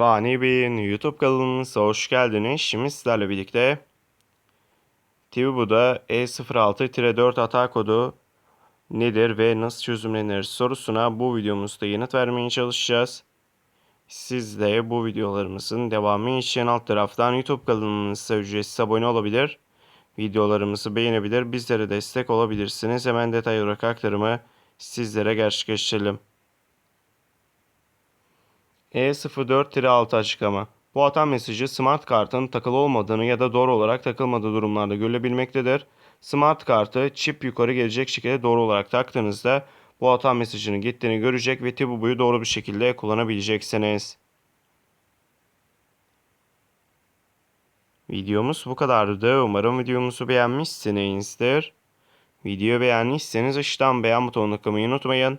Fani Bey'in YouTube kanalımıza hoş geldiniz. Şimdi sizlerle birlikte Tibubu'da E06-4 hata kodu nedir ve nasıl çözümlenir sorusuna bu videomuzda yanıt vermeye çalışacağız. Siz de bu videolarımızın devamı için alt taraftan YouTube kanalımıza ücretsiz abone olabilir. Videolarımızı beğenebilir, bizlere destek olabilirsiniz. Hemen detay olarak aktarımı sizlere gerçekleştirelim. E04-6 açıklama. Bu hata mesajı smart kartın takılı olmadığını ya da doğru olarak takılmadığı durumlarda görülebilmektedir. Smart kartı çip yukarı gelecek şekilde doğru olarak taktığınızda bu hata mesajının gittiğini görecek ve Tibubu'yu doğru bir şekilde kullanabileceksiniz. Videomuz bu kadardı. Umarım videomuzu beğenmişsinizdir. Videoyu beğendiyseniz aşağıdan beğen butonuna tıklamayı unutmayın.